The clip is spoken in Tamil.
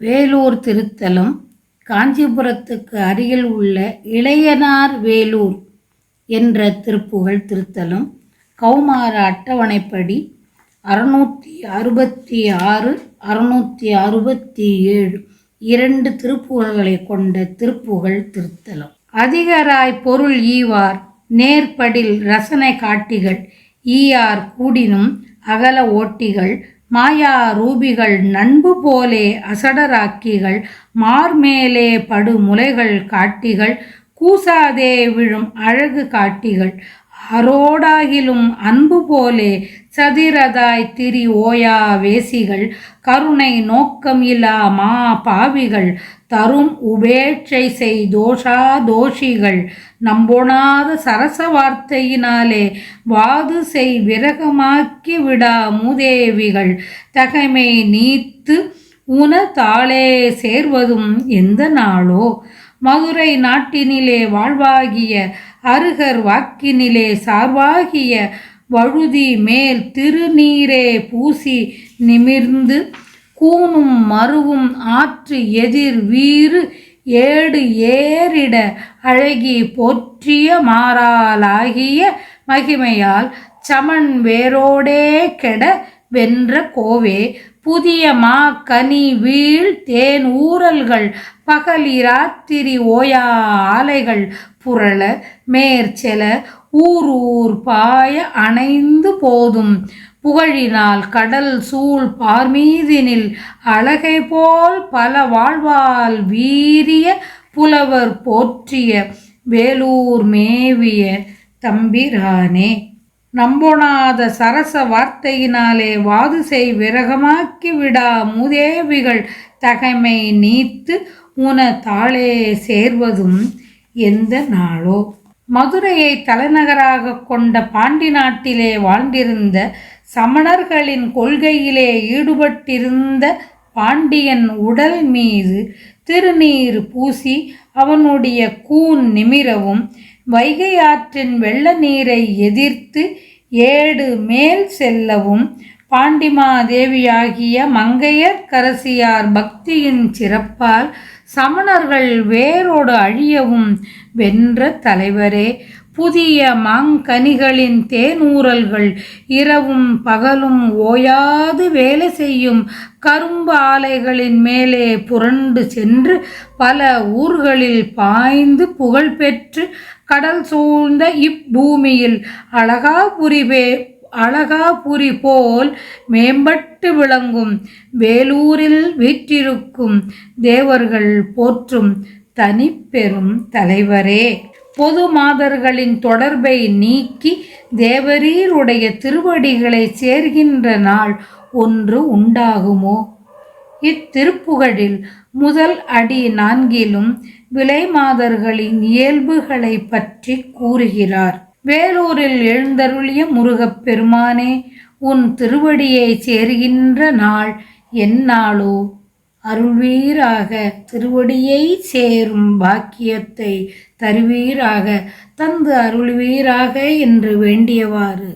வேலூர் திருத்தலம் காஞ்சிபுரத்துக்கு அருகில் உள்ள இளையனார் வேலூர் என்ற திருப்புகழ் திருத்தலம் கௌமார அட்டவணைப்படி அறுநூற்றி அறுபத்தி ஆறு அறுநூற்றி அறுபத்தி ஏழு இரண்டு திருப்புகழ்களை கொண்ட திருப்புகழ் திருத்தலம். அதிகராய் பொருள் ஈவார் நேர்படில் ரசனை காட்டிகள் ஈயார் கூடினும் அகல ஓட்டிகள் மாயா ரூபிகள் நண்பு போலே அசடராக்கிகள் மார்மேலே படு முலைகள் காட்டிகள் கூசாதே விழும் அழகு காட்டிகள். அரோடாகிலும் அன்பு போலே சதிரதாய் திரி ஓயா வேசிகள் கருணை நோக்கம் இலா மா பாவிகள். தரும் உபேட்சை செய் தோஷா தோஷிகள் நம்பொணாத சரச வார்த்தையினாலே வாது செய் விரகமாக்கி விடா மூதேவிகள். தகைமை நீத்து உன தாளே சேர்வதும் எந்த நாளோ? மதுரை நாட்டினிலே வாழ்வாகிய அருகர் வாக்கினிலே சார்வாகிய வழுதி மேல் திருநீரே பூசி நிமிர்ந்து கூனும் மருவும் ஆற்று எதிர் வீறு ஏடு ஏறிட அழகி போற்றிய மாறாலாகிய மகிமையால் சமன் வேரோடே கெட வென்ற கோவே. புதிய மா கனி வீழ் தேன் ஊரல்கள் பகலிராத்திரி ஓயா ஆலைகள் புரள மேற்செல ஊர் ஊர் பாய அணைந்து போதும். புகழினால் கடல் சூழ் பார்மீதினில் அழகை போல் பல வாழ்வால் வீரிய புலவர் போற்றிய வேலூர் மேவிய தம்பிரானே. நம்பொணாத சரச வார்த்தையினாலே வாது விரகமாக்கி விடா மூதேவிகள் தகைமை நீத்து உன தாளே சேர்வதும் எந்த நாளோ. மதுரையை தலைநகராக கொண்ட பாண்டி நாட்டிலே வாழ்ந்திருந்த சமணர்களின் கொள்கையிலே ஈடுபட்டிருந்த பாண்டியன் உடல் மீது திருநீர் பூசி அவனுடைய கூன் நிமிரவும் வைகை ஆற்றின் வெள்ள நீரை எதிர்த்து ஏடு மேல் செல்லவும் பாண்டிமாதேவியாகிய மங்கையர் கரசியார் பக்தியின் சிறப்பால் சமணர்கள் வேரோடு அழியவும் வென்ற தலைவரே புதிய மாங்கனிகளின் தேனூரல்கள் இரவும் பகலும் ஓயாது வேலை செய்யும் கரும்பு ஆலைகளின் மேலே புரண்டு சென்று பல ஊர்களில் பாய்ந்து புகழ் பெற்று கடல் சூழ்ந்த இப்பூமியில் அழகாபுரிவே அழகாபுரி போல் மேம்பட்டு விளங்கும் வேலூரில் வீற்றிருக்கும் தேவர்கள் போற்றும் தனிப்பெரும் தலைவரே. பொது மாதர்களின் தொடர்பை நீக்கி தேவரீருடைய திருவடிகளை சேர்கின்ற நாள் ஒன்று உண்டாகுமோ? இத்திருப்புகழில் முதல் அடி நான்கிலும் விலை மாதர்களின் இயல்புகளை பற்றி கூறுகிறார். வேலூரில் எழுந்தருளிய முருகப் பெருமானே உன் திருவடியை சேர்கின்ற நாள் என்னாளோ அருள்வீராக திருவடியை சேரும் பாக்கியத்தை தருவீராக தந்து அருள்வீராக என்று வேண்டியவாறு.